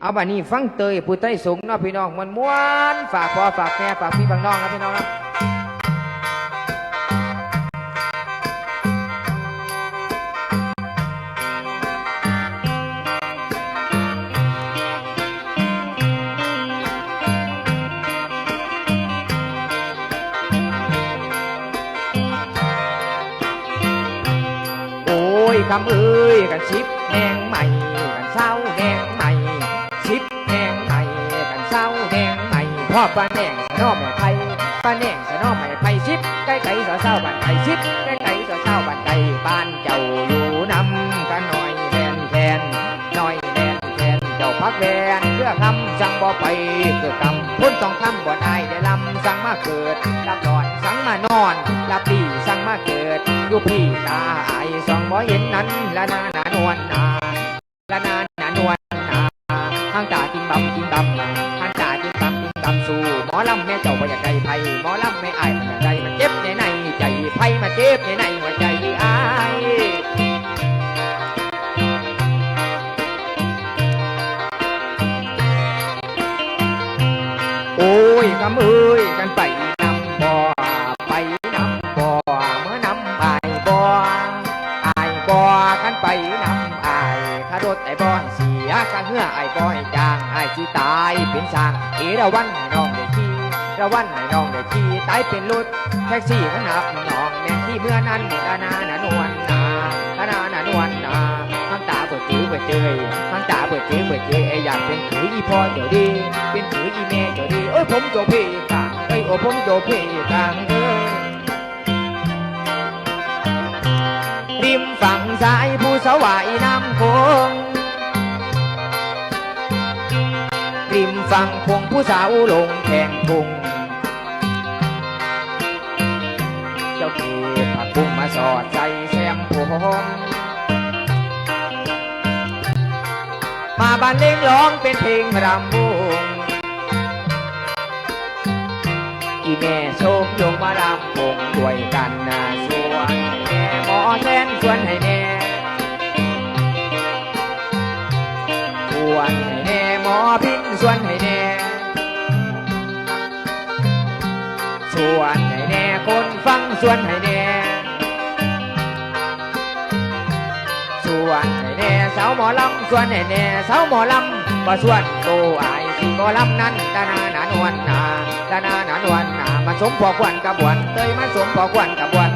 เอาบัดนี้ฟังเตยผู้ใต้สูงเนาะพี่น้องมันม้วนฝากพ่อฝากแม่ฝากพี่ฝากน้องนะพี่น้องนะโอ้ยคำเอ้ยกันชิปแหงใหม่ พ่อป้าแหงสนอแม่ไผ่ป้าแหงสะนอแม่ไผ่ชิปใกล้ไก่สะเศร้าบ้านไผ่ชิปใกล้ไก่สะเศร้าบ้านไก่บ้านเจ้าอยู่นำกันหน่อยแทนแทนหน่อยแทนแทนเจ้าพักแวนเพื่อคำสั่งบ่ไปเพื่อคำพ้นสองคำบ่ได้ได้ลำสั่งมาเกิดรับนอนสั่งมานอนรับดีสั่งมาเกิดอยู่พี่ตาไอสองบ่เห็นนั้นละนาหนานวลนาละนาหนานวลนาทางตาจิงบำจิงบำทางตาจิงำสู่หมอลำแม่เจ้าบ่อยากได้ไผหมอลำแม่อายมันอยากได้มันเจ็บในในใจไผมาเจ็บในในหัวใจอายโอ้ยคำเอ้ยกันไป รถไอ้บ่ให้เสียกะเหื่อไอ้บ่ให้จางไอ้สิตายเป็นสร้างเอราวันให้น้องได้ขี่ระวันให้น้องได้ขี่ตายเป็นรถแท็กซี่มันหับน้องแม่ที่เมื่อนั้นนานาหนานวลนานานาหนานวลนาทางตาเปิดจื้อเปิดเจยทางตาเปิดจื้อเปิดเจยไอ้อยากเป็นถืออีพ่อเจ้าดีเป็นถืออีแม่เจ้าดีโอ้ยผมโจเพกางเอ้ยโอ้ผมโจเพกางเอ้ยริมฝั่งซ้ายผู้สวายน้ำโขง ริมฝั่งคงผู้สาวลงแข่งพุงเจ้าเก็บผักบุ้งมาสอดใจแซมผมมาบานเลงร้องเป็นเพลงรำวงอีแม่โชคโยงมารำวงด้วยกันน วนให้แน่ ชวนให้แน่ คนฟังชวนให้แน่ ชวนให้แน่สาวหมอลำชวนให้แน่สาวหมอลำบ่ชวนโตอายสิบ่ลำนั้นดานาหนานวลนาดานาหนานวลนามาสมพอควันกับบวนเตยมาสมพอควันกับบวน